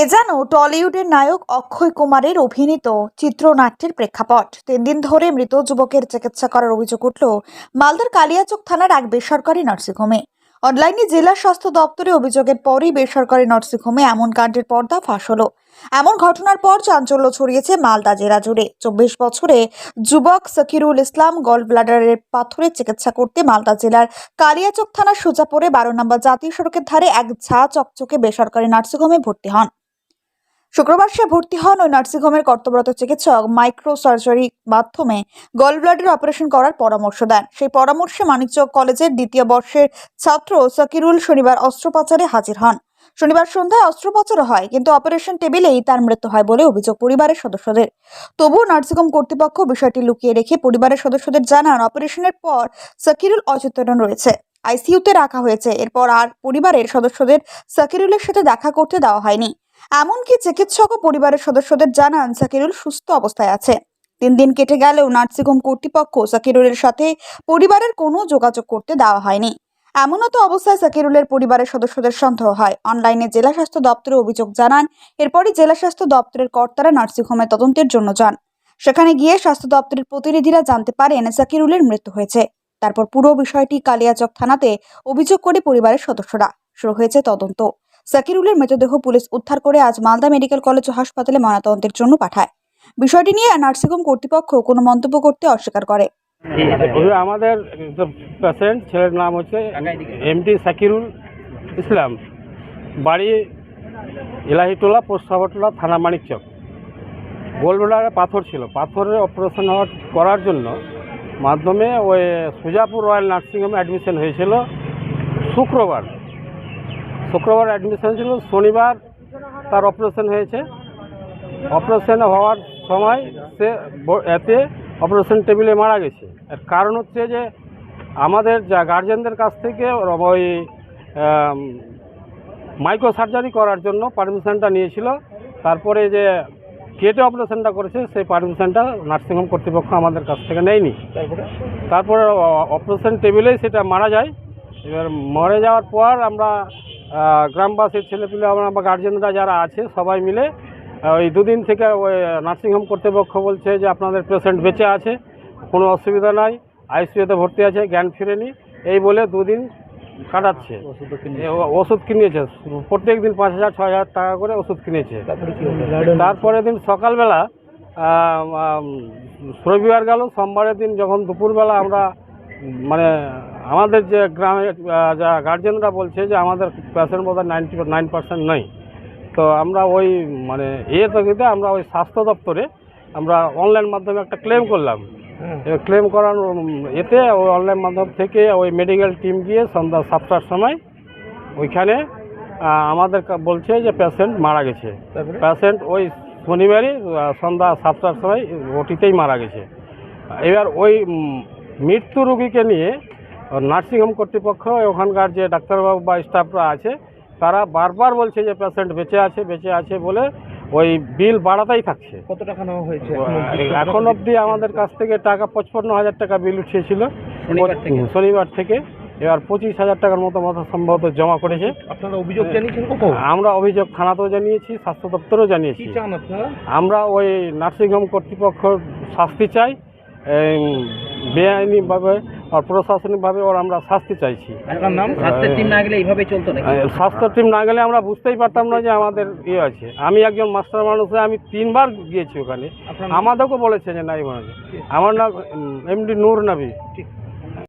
এ যেন টলিউডের নায়ক অক্ষয় কুমারের অভিনীত চিত্রনাট্যের প্রেক্ষাপট। তিন দিন ধরে মৃত যুবকের চিকিৎসা করার অভিযোগ উঠল মালদার কালিয়াচক থানার এক বেসরকারি নার্সিংহোমে। অনলাইনে জেলা স্বাস্থ্য দপ্তরে অভিযোগের পরই বেসরকারি নার্সিংহোমে এমন কাণ্ডের পর্দা ফাঁস হলো। এমন ঘটনার পর চাঞ্চল্য ছড়িয়েছে মালদা জেলা জুড়ে। চব্বিশ বছরে যুবক সকিরুল ইসলাম গল ব্লাডারের পাথরের চিকিৎসা করতে মালদা জেলার কালিয়াচক থানার সোজাপুরে বারো নম্বর জাতীয় সড়কের ধারে এক ঝা চকচকে বেসরকারি নার্সিংহোমে ভর্তি হন। শুক্রবার সে ভর্তি হন ওই নার্সিংহোমের কর্তব্যরত চিকিৎসক মাইক্রো সার্জারির মাধ্যমে গল ব্লাডের অপারেশন করার পরামর্শ দেন। সেই পরামর্শে মানিকচক কলেজের দ্বিতীয় বর্ষের ছাত্র সাকিরুল শনিবার অস্ত্রোপচারে হাজির হন। শনিবার সন্ধ্যায় অস্ত্রোপচার হয়, কিন্তু অপারেশন টেবিলেই তার মৃত্যু হয় বলে অভিযোগ পরিবারের সদস্যদের। তবুও নার্সিংহোম কর্তৃপক্ষ বিষয়টি লুকিয়ে রেখে পরিবারের সদস্যদের জানান, অপারেশনের পর সাকিরুল অচেতন রয়েছে। আইসিইউতে রাখা হয়েছে, এরপর আর পরিবারের সদস্যদের সাকিরুলের সাথে দেখা করতে দেওয়া হয়নি। এমনকি চিকিৎসক ও পরিবারের সদস্যদের জানান, সাকিরুল সুস্থ অবস্থায় আছে। তিন দিন কেটে গেলেও নার্সিংহোম কর্তৃপক্ষ সাকিরুলের সাথে পরিবারের কোনো যোগাযোগ করতে দেওয়া হয়নি। এমনও তো অবস্থায় সাকিরুলের পরিবারের সদস্যদের সন্দেহ হয়। অনলাইনে জেলা স্বাস্থ্য দপ্তরে অভিযোগ জানান, এরপরই জেলা স্বাস্থ্য দপ্তরের কর্তারা নার্সিংহোমে তদন্তের জন্য যান। সেখানে গিয়ে স্বাস্থ্য দপ্তরের প্রতিনিধিরা জানতে পারেন, সাকিরুলের মৃত্যু হয়েছে। তারপর পুরো বিষয়টি কালিয়াচক থানাতে অভিযোগ করে পরিবারের সদস্যরা। শুরু হয়েছে তদন্ত। সাকিরুলের মৃতদেহ পুলিশ উদ্ধার করে আজ মালদা মেডিকেল কলেজ ও হাসপাতালে ময়নাতদন্তের জন্য পাঠায়। বিষয়টি নিয়ে নার্সিংহোম কর্তৃপক্ষ কোনো মন্তব্য করতে অস্বীকার করে। আমাদের পেশেন্ট ছেলের নাম হচ্ছে এমটি সাকিরুল ইসলাম। বাড়ি ইলাহিটোলা পোস্টাবটোলা থানা মানিকচক। গোলবেলারে পাথর ছিল। পাথরের অপারেশন করার জন্য মাধ্যমে ওই সুজাপুর রয়্যাল নার্সিংহোমে অ্যাডমিশন হয়েছিল। শুক্রবার শুক্রবার অ্যাডমিশন ছিল শনিবার তার অপারেশন হয়েছে। অপারেশন হওয়ার সময় সে এতে অপারেশন টেবিলে মারা গেছে। এর কারণ হচ্ছে যে আমাদের যা গার্জেনদের কাছ থেকে ওই মাইক্রো সার্জারি করার জন্য পারমিশনটা নিয়েছিল। তারপরে যে কেটে অপারেশনটা করেছে সেই পারমিশনটা নার্সিংহোম কর্তৃপক্ষ আমাদের কাছ থেকে নেয়নি। তারপরে? অপারেশন টেবিলেই সেটা মারা যায়। এবার মরে যাওয়ার পর আমরা গ্রামবাসীর ছেলেপিলে আমরা বা গার্জেনরা যারা আছে সবাই মিলে ওই দুদিন থেকে ওই নার্সিংহোম কর্তৃপক্ষ বলছে যে আপনাদের পেশেন্ট বেঁচে আছে কোনো অসুবিধা নাই আইসিইউতে ভর্তি আছে জ্ঞান ফিরেনি এই বলে দুদিন কাটাচ্ছে। ও- ওষুধ কিনেছে প্রত্যেক দিন পাঁচ হাজার ছয় হাজার টাকা করে ওষুধ কিনেছে। তারপরে দিন সকালবেলা রবিবার গেল সোমবারের দিন যখন দুপুরবেলা আমরা মানে আমাদের যে গ্রামে যা গার্জেনরা বলছে যে আমাদের পেশেন্ট বোধ হয় নাইনটি নাইন পার্সেন্ট নয় তো আমরা ওই মানে এ তকিতে আমরা ওই স্বাস্থ্য দপ্তরে আমরা অনলাইন মাধ্যমে একটা ক্লেম করলাম। ক্লেম করার এতে ওই অনলাইন মাধ্যম থেকে ওই মেডিকেল টিম গিয়ে সন্ধ্যা সাতটার সময় ওইখানে আমাদের বলছে যে পেশেন্ট মারা গেছে। পেশেন্ট ওই শনিবারই সন্ধ্যা সাতটার সময় ওটিতেই মারা গেছে। এবার ওই মৃত্যু রোগীকে নিয়ে নার্সিংহোম কর্তৃপক্ষ ওখানকার যে ডাক্তারবাবু বা স্টাফরা আছে তারা বারবার বলছে যে পেশেন্ট বেঁচে আছে বেঁচে আছে বলে ওই বিল বাড়াতেই থাকছে। কত টাকা নেওয়া হয়েছে এখন অবধি? আমাদের কাছ থেকে টাকা পঁচপন্ন হাজার টাকা বিল উঠিয়েছিল। শনিবার থেকে? এবার পঁচিশ হাজার টাকার মতো মতো সম্ভবত জমা করেছে। আপনারা অভিযোগ জানিয়েছেন আমরা অভিযোগ থানাতেও জানিয়েছি স্বাস্থ্য দপ্তরেও জানিয়েছি। আমরা ওই নার্সিংহোম কর্তৃপক্ষ শাস্তি চাই। বেআইনিভাবে আর প্রশাসনিকভাবে ওর আমরা শাস্তি চাইছি। নাম? স্বাস্থ্যের টিম না গেলে এইভাবে চলতো নাকি? আহ, স্বাস্থ্য টিম না গেলে আমরা বুঝতেই পারতাম না যে আমাদের ইয়ে আছে। আমি একজন মাস্টার মানুষ আমি তিনবার গিয়েছি ওখানে। আমাদেরকে বলেছে যে নাই মানে আমার নাম এমডি নূর নবী